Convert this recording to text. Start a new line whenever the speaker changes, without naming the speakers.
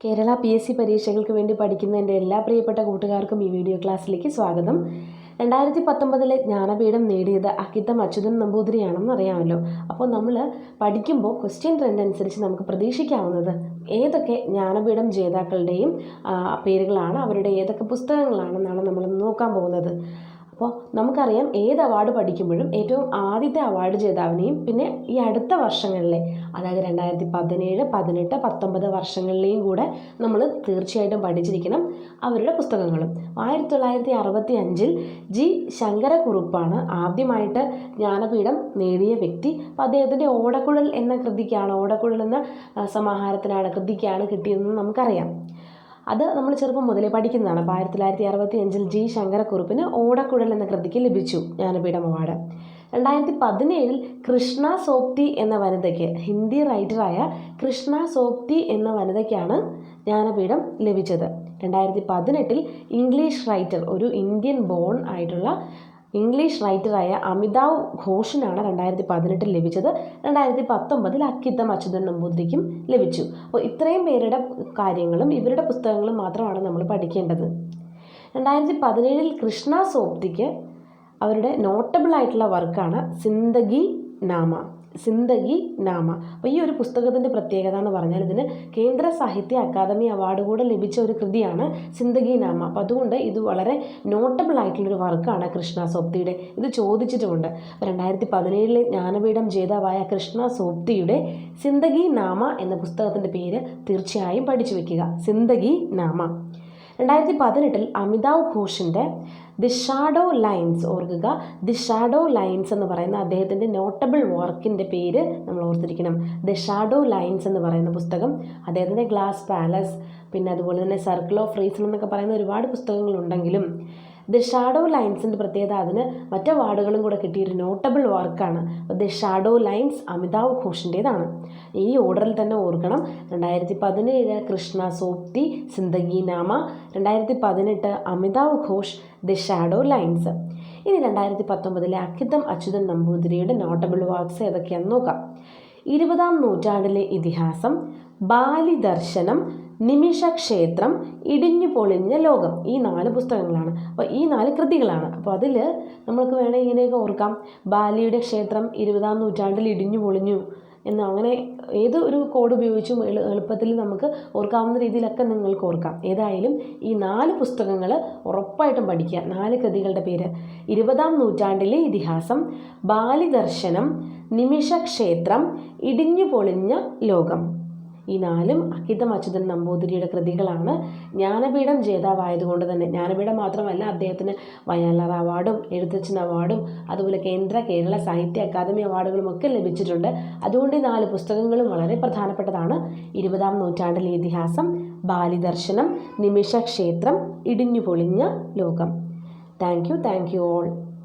Kerala P S C പരീക്ഷകൾക്ക് വേണ്ടി പഠിക്കുന്ന എന്റെ എല്ലാ പ്രിയപ്പെട്ട കൂട്ടുകാർക്കും ഈ വീഡിയോ ക്ലാസ്സിലേക്ക് സ്വാഗതം. രണ്ടായിരത്തി പത്തൊമ്പതിലെ ജ്ഞാനപീഠം നേടിയത് അക്കിത്തം അച്യുതൻ നമ്പൂതിരിയാണെന്ന് അറിയാമല്ലോ. അപ്പോൾ നമ്മൾ പഠിക്കുമ്പോൾ ക്വസ്റ്റ്യൻ ട്രെൻഡ് അനുസരിച്ച് നമുക്ക് പ്രതീക്ഷിക്കാവുന്നത് ഏതൊക്കെ ജ്ഞാനപീഠം ജേതാക്കളുടെയും പേരുകളാണ് അവരുടെ ഏതൊക്കെ പുസ്തകങ്ങളാണെന്നാണ് നമ്മൾ നോക്കാൻ പോകുന്നത്. അപ്പോൾ നമുക്കറിയാം ഏത് അവാർഡ് പഠിക്കുമ്പോഴും ഏറ്റവും ആദ്യത്തെ അവാർഡ് ജേതാവിനെയും പിന്നെ ഈ അടുത്ത വർഷങ്ങളിലെ അതായത് രണ്ടായിരത്തി പതിനേഴ് പതിനെട്ട് പത്തൊമ്പത് വർഷങ്ങളിലെയും കൂടെ നമ്മൾ തീർച്ചയായിട്ടും പഠിച്ചിരിക്കണം അവരുടെ പുസ്തകങ്ങളും. ആയിരത്തി തൊള്ളായിരത്തി അറുപത്തി അഞ്ചിൽ ജി. ശങ്കരക്കുറുപ്പാണ് ആദ്യമായിട്ട് ജ്ഞാനപീഠം നേടിയ വ്യക്തി. അപ്പോൾ അദ്ദേഹത്തിന്റെ ഓടക്കുഴൽ എന്ന കൃതിക്കാണ് ഓടക്കുഴൽ എന്ന സമാഹാരത്തിനാണ് കൃതിക്കാണ് കിട്ടിയതെന്ന് നമുക്കറിയാം. അത് നമ്മൾ ചെറുപ്പം മുതലേ പഠിക്കുന്നതാണ്. അപ്പോൾ ആയിരത്തി തൊള്ളായിരത്തി അറുപത്തി അഞ്ചിൽ ജി ശങ്കരക്കുറുപ്പിന് ഓടക്കുഴൽ എന്ന കൃതിക്ക് ലഭിച്ചു ജ്ഞാനപീഠം അവാർഡ്. രണ്ടായിരത്തി പതിനേഴിൽ കൃഷ്ണ സോപ്തി എന്ന വനിതയ്ക്ക് ഹിന്ദി റൈറ്ററായ കൃഷ്ണ സോപ്തി എന്ന വനിതയ്ക്കാണ് ജ്ഞാനപീഠം ലഭിച്ചത്. രണ്ടായിരത്തി പതിനെട്ടിൽ ഇംഗ്ലീഷ് റൈറ്റർ ഒരു ഇന്ത്യൻ ബോൺ ആയിട്ടുള്ള ഇംഗ്ലീഷ് റൈറ്ററായ അമിതാവ് ഘോഷിനാണ് രണ്ടായിരത്തി പതിനെട്ടിൽ ലഭിച്ചത്. രണ്ടായിരത്തി പത്തൊമ്പതിൽ അക്കിത്തം അച്യുതൻ നമ്പൂതിരിക്കും ലഭിച്ചു. അപ്പോൾ ഇത്രയും പേരുടെ കാര്യങ്ങളും ഇവരുടെ പുസ്തകങ്ങളും മാത്രമാണ് നമ്മൾ പഠിക്കേണ്ടത്. രണ്ടായിരത്തി പതിനേഴിൽ കൃഷ്ണ സോപ്തിക്ക് അവരുടെ നോട്ടബിൾ ആയിട്ടുള്ള വർക്കാണ് സിന്ദഗി നാമ. സിന്ദഗി നാമ. അപ്പോൾ ഈ ഒരു പുസ്തകത്തിന്റെ പ്രത്യേകത എന്ന് പറഞ്ഞാൽ ഇതിന് കേന്ദ്ര സാഹിത്യ അക്കാദമി അവാർഡ് കൂടെ ലഭിച്ച ഒരു കൃതിയാണ് സിന്ദഗി നാമ. അപ്പോൾ അതുകൊണ്ട് ഇത് വളരെ നോട്ടബിൾ ആയിട്ടുള്ളൊരു വർക്കാണ് കൃഷ്ണ സോപ്തിയുടെ. ഇത് ചോദിച്ചിട്ടുമുണ്ട്. രണ്ടായിരത്തി പതിനേഴിലെ ജ്ഞാനപീഠം ജേതാവായ കൃഷ്ണ സോപ്തിയുടെ സിന്ദഗി നാമ എന്ന പുസ്തകത്തിന്റെ പേര് തീർച്ചയായും പഠിച്ചു വയ്ക്കുക സിന്ദഗി നാമ. രണ്ടായിരത്തി പതിനെട്ടിൽ അമിതാവ് ഘോഷിന്റെ ദി ഷാഡോ ലൈൻസ് ഓർക്കുക. ദി ഷാഡോ ലൈൻസ് എന്ന് പറയുന്ന അദ്ദേഹത്തിന്റെ നോട്ടബിൾ വർക്കിന്റെ പേര് നമ്മൾ ഓർത്തിരിക്കണം. ദി ഷാഡോ ലൈൻസ് എന്ന് പറയുന്ന പുസ്തകം അദ്ദേഹത്തിന്റെ ഗ്ലാസ് പാലസ് പിന്നെ അതുപോലെ തന്നെ സർക്കിൾ ഓഫ് റീസൺ എന്നൊക്കെ പറയുന്ന ഒരുപാട് പുസ്തകങ്ങളുണ്ടെങ്കിലും ദി ഷാഡോ ലൈൻസിന്റെ പ്രത്യേകത അതിന് മറ്റ് അവാർഡുകളും കൂടെ കിട്ടിയൊരു നോട്ടബിൾ വർക്കാണ് ദ ഷാഡോ ലൈൻസ് അമിതാവ് ഘോഷിന്റേതാണ് ഈ ഓർഡറിൽ തന്നെ ഓർക്കണം. രണ്ടായിരത്തി പതിനേഴ് കൃഷ്ണ സോപ്തി സിന്ദഗി നാമ. രണ്ടായിരത്തി പതിനെട്ട് Amitav Ghosh the shadow lines ഇനി രണ്ടായിരത്തി പത്തൊമ്പതിലെ അക്കിത്തം അച്യുതൻ നമ്പൂതിരിയുടെ നോട്ടബിൾ വർക്ക്സ് ഏതൊക്കെയാണെന്ന് നോക്കാം. ഇരുപതാം നൂറ്റാണ്ടിലെ ഇതിഹാസം ബാലി ദർശനം നിമിഷക്ഷേത്രം ഇടിഞ്ഞു പൊളിഞ്ഞ ലോകം. ഈ നാല് പുസ്തകങ്ങളാണ്. അപ്പോൾ ഈ നാല് കൃതികളാണ്. അപ്പോൾ അതിൽ നമുക്ക് വേണേൽ ഇങ്ങനെയൊക്കെ ഓർക്കാം. ബാലിയുടെ ക്ഷേത്രം ഇരുപതാം നൂറ്റാണ്ടിൽ ഇടിഞ്ഞു പൊളിഞ്ഞു എന്ന് അങ്ങനെ ഏത് ഒരു കോഡ് ഉപയോഗിച്ചും എളു എളുപ്പത്തിൽ നമുക്ക് ഓർക്കാവുന്ന രീതിയിലൊക്കെ നിങ്ങൾക്ക് ഓർക്കാം. ഏതായാലും ഈ നാല് പുസ്തകങ്ങൾ ഉറപ്പായിട്ടും പഠിക്കുക. നാല് കൃതികളുടെ പേര്. ഇരുപതാം നൂറ്റാണ്ടിലെ ഇതിഹാസം ബാലിദർശനം നിമിഷക്ഷേത്രം ഇടിഞ്ഞു പൊളിഞ്ഞ ലോകം. ഈ നാലും അക്കിത്തം അച്യുതൻ നമ്പൂതിരിയുടെ കൃതികളാണ് ജ്ഞാനപീഠം ജേതാവായതുകൊണ്ട് തന്നെ. ജ്ഞാനപീഠം മാത്രമല്ല അദ്ദേഹത്തിന് വയലാർ അവാർഡും എഴുത്തച്ഛൻ അവാർഡും അതുപോലെ കേന്ദ്ര കേരള സാഹിത്യ അക്കാദമി അവാർഡുകളും ഒക്കെ ലഭിച്ചിട്ടുണ്ട്. അതുകൊണ്ട് ഈ നാല് പുസ്തകങ്ങളും വളരെ പ്രധാനപ്പെട്ടതാണ്. ഇരുപതാം നൂറ്റാണ്ടിലെ ഇതിഹാസം ബാലിദർശനം നിമിഷക്ഷേത്രം ഇടിഞ്ഞു പൊളിഞ്ഞ ലോകം. Thank you thank you all.